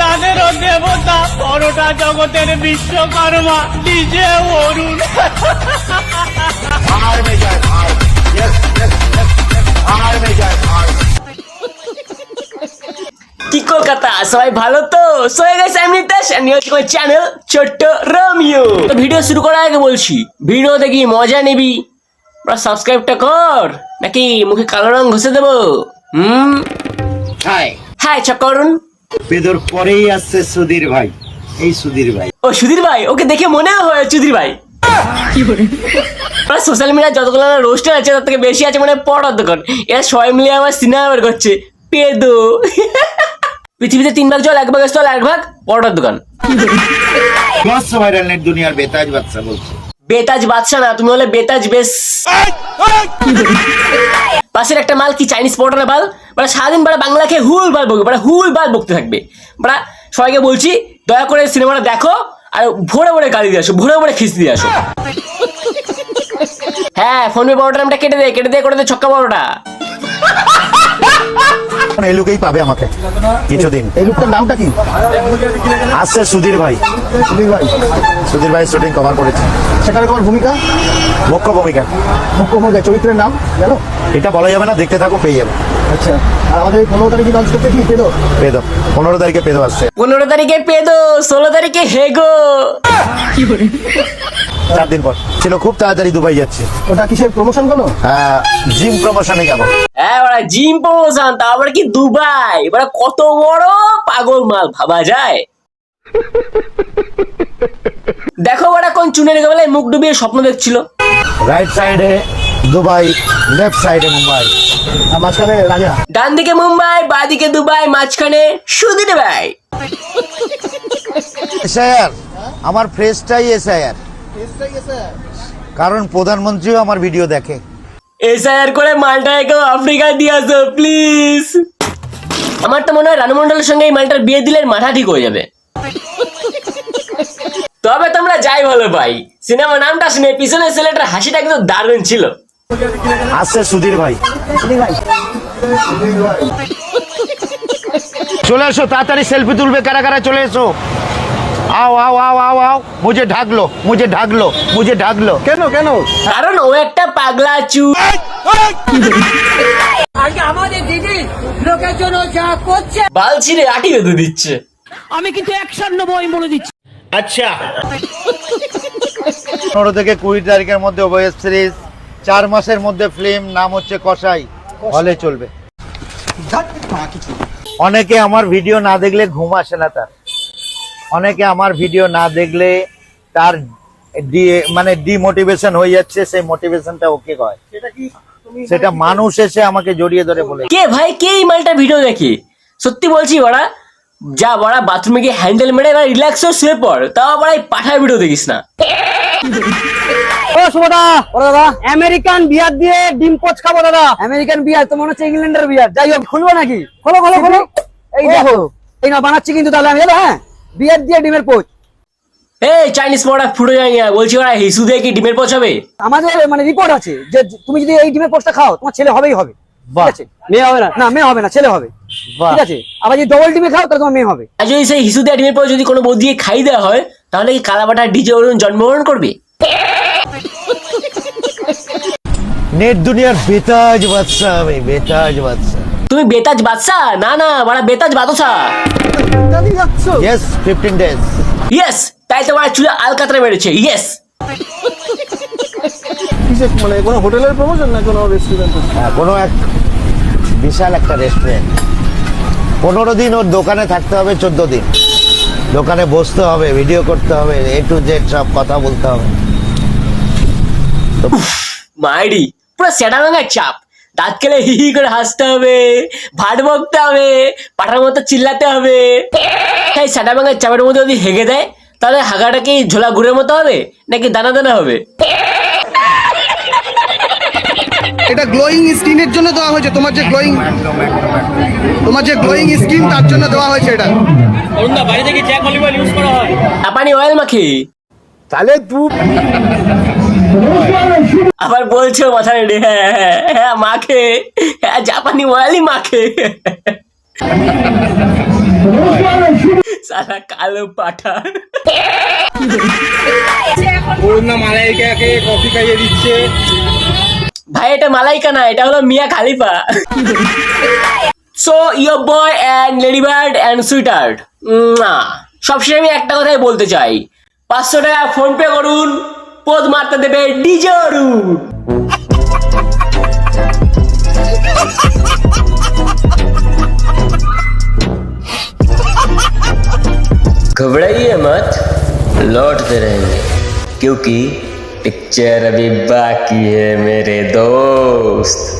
দেবতাদেরও দেবতা পরোটা জগতের বিশ্বকর্মা নিজে অরুণ। কি কলকাতা? সবাই ভালো তো? সবাই আমি নিতেশ আমি হচ্ছে চ্যানেল ছোট্ট তো ভিডিও শুরু করার আগে বলছি ভিডিও দেখি মজা নিবি। সাবস্ক্রাইবটা কর নাকি মুখে কালো রং ঘষে দেবো? হুম? হাই হাই চক করুন বেদর পরেই আসছে সুধীর ভাই। এই সুধীর ভাই। ও সুধীর ভাই ওকে দেখে মনে হয় সুধীর ভাই। সোশ্যাল মিডিয়ায় যতগুলো রোস্টার আছে তার থেকে বেশি আছে মানে পড়ার দোকান। এরা সবাই মিলে আমার সিনেমা বের করছে। পেদো। পৃথিবীতে তিন ভাগ জল এক ভাগ স্থল এক ভাগ পরোটার দোকান। ক্লাস ভাইরাল নেট দুনিয়ার বেতাজ বাচ্চা বলছে। বেতাজ বাদশা না, তুমি হলে বেতাজ বেশ। পাশের একটা মাল কি চাইনিজ পরোটা মাল? মানে সারাদিন বেলা বাংলা খেয়ে হুল বাল বকবে মানে হুল বাল বকতে থাকবে। মানে সবাইকে বলছি, দয়া করে সিনেমাটা দেখো আর ভোরে ভোরে গালি দিয়ে আসো, ভোরে ভোরে খিস্তি দিয়ে আসো। হ্যাঁ ফোন পে পরোটার নামটা কেটে দে কেটে দে, করে দে ছক্কা পরোটা এই লোকেই পাবে আমাকে। কিছুদিন। এই লোকটার নামটা কি? আসছে সুধীর ভাই। সুধীর ভাই। সুধীর ভাই শুটিং কভার করেছে। সেখানে তোমার ভূমিকা? মুখ্য ভূমিকা। মুখ্য ভূমিকা চরিত্রের নাম? জানো? এটা বলা যাবে না দেখতে থাকো পেয়ে যাবে। আচ্ছা। আর আমাদের পনেরো তারিখে লঞ্চ করতে কি পেল? পেদো। পনেরো তারিখে পেদো আসছে। পনেরো তারিখে পেদো ষোলো তারিখে হেগো। চার দিন পর। ছিল খুব তাড়াতাড়ি দুবাই যাচ্ছে। ওটা কিসের প্রমোশন কোনো জিম প্রমোশনে যাব। হ্যাঁ ওরা জিম প্রমোশন তারপরে কি দুবাই? এবার কত বড় পাগল মাল ভাবা যায়? দেখো ওরা কোন চুনের বেলায় মুখ ডুবিয়ে স্বপ্ন দেখছিল। রাইট সাইডে দুবাই লেফট সাইডে মুম্বাই। মাঝখানে রাজা। ডান দিকে মুম্বাই বাঁ দিকে দুবাই মাঝখানে সুদিনে ভাই। এসআইআর আমার ফ্রেশটাই এসআইআর কারণ প্রধানমন্ত্রীও আমার ভিডিও দেখে। এসআইআর করে মালটা মালটাকে আফ্রিকা দিয়ে আসো প্লিজ। আমার তো মনে হয় রানু মন্ডলের সঙ্গে এই মালটার বিয়ে দিলে মাথা ঠিক হয়ে যাবে। তবে তোমরা যাই ভালো ভাই সিনেমা নামটা শুনে পিছনের ছেলেটার হাসিটা কিন্তু দারুণ ছিল। আসছে সুধীর ভাই। সুধীর ভাই চলে এসো তাড়াতাড়ি সেলফি তুলবে কারা কারা চলে এসো। আও আও আও আও আও। মুঝে ঢাকলো মুঝে ঢাকলো মুঝে ঢাকলো। কেন কেন? কারণ ও একটা পাগলা চু আজকে আমাদের দিদি লোকের জন্য যা করছে। বাল ছিঁড়ে আটি বেঁধে দিচ্ছে। আমি কিন্তু অ্যাকশন নেব আমি বলে দিচ্ছি। পনেরো থেকে কুড়ি তারিখের মধ্যে ওয়েব সিরিজ চার মাসের মধ্যে ফিল্ম নাম হচ্ছে কসাই। হলে চলবে। অনেকে আমার ভিডিও না দেখলে ঘুম আসে না তার। অনেকে আমার ভিডিও না দেখলে তার মানে ডিমোটিভেশন হয়ে যাচ্ছে সেই মোটিভেশনটা ওকে কয়। সেটা মানুষ এসে আমাকে জড়িয়ে ধরে বলে। কে ভাই? কে এই মালটা ভিডিও দেখে? সত্যি বলছি ওরা যা বড়া বাথরুমে গিয়ে হ্যান্ডেল মেরে এবার রিল্যাক্স হয়ে শুয়ে পড়। তাও আবার এই পাঠার ভিডিও দেখিস না। ও শুভদা ও দাদা। আমেরিকান বিয়ার দিয়ে ডিম পোচ খাব দাদা। আমেরিকান বিয়ার তো মনে হচ্ছে ইংল্যান্ডের বিয়ার যাই হোক খুলবো নাকি? খোলো খোলো খোলো। এই দেখো। এই না বানাচ্ছি কিন্তু তাহলে আমি হ্যাঁ? বিয়ার দিয়ে ডিমের পোচ। এই চাইনিজ প্রোডাক্ট ফুটে যায় না বলছি ওরা হিসু দিয়ে কি ডিমের পচাবে আমাদের মানে রিপোর্ট আছে যে তুমি যদি এই ডিমের পোচটা খাও তোমার ছেলে হবেই হবে। ঠিক আছে? মেয়ে হবে না? না মেয়ে হবে না ছেলে হবে। ঠিক আছে? আবার যদি ডবল ডিমে খাও তাহলে তোমার মেয়ে হবে। আর যদি সেই হিসু দিয়ে ডিমের পর যদি কোনো বৌদিকে খাই দেওয়া হয় তাহলে কি কালাবাটা ডিজে অরুণ জন্মগ্রহণ করবে? নেট দুনিয়ার বেতাজ বাদশা আমি বেতাজ বাদশা তুমি বেতাজ বাদশা না না বড়া বেতাজ বাদশা ইয়েস ফিফটিন ডেজ ইয়েস তাই তো বড়া চুলে আলকাতরা মেরেছে। ইয়েস মানে কোনো হোটেলের প্রমোশন না কোনো রেস্টুরেন্টের হ্যাঁ, কোনো এক বিশাল একটা রেস্টুরেন্ট পনেরো দিন ওর দোকানে থাকতে হবে চোদ্দ দিন। দোকানে বসতে হবে ভিডিও করতে হবে এ টু জেড সব কথা বলতে হবে। মাইরি পুরো সেটা চাপ। দাঁত কেলে হি হি করে হাসতে হবে ভাট বকতে হবে পাঠার মতো চিল্লাতে হবে। এই সেটা ভাঙার চাপের মধ্যে যদি হেগে দেয় তাহলে হাগাটা কি ঝোলা গুড়ের মতো হবে নাকি দানা দানা হবে? এটা গ্লোয়িং স্কিনের জন্য দেওয়া হয়েছে তোমার যে গ্লোয়িং তোমার যে গ্লোয়িং স্কিন তার জন্য দেওয়া হয়েছে এটা। জাপানি অয়েল মাখি। তাহলে তু আবার বলছো মাথা রেডি হ্যাঁ হ্যাঁ হ্যাঁ মাখে। হ্যাঁ জাপানি অয়েলই মাখে। সারা কালো পাঠান কফি খাইয়ে দিচ্ছে। ভাই এটা মালাইকা না এটা হলো Mia Khalifa. So your boy and lady bird and sweetheart সবসময় আমি একটা কথাই বলতে চাই। পাঁচশো টাকা ফোন পে করুন। পোদ মারতে দেবে ডিজে অরুণ घबराइए मत लौटते रहेंगे क्योंकि पिक्चर अभी बाकी है मेरे दोस्त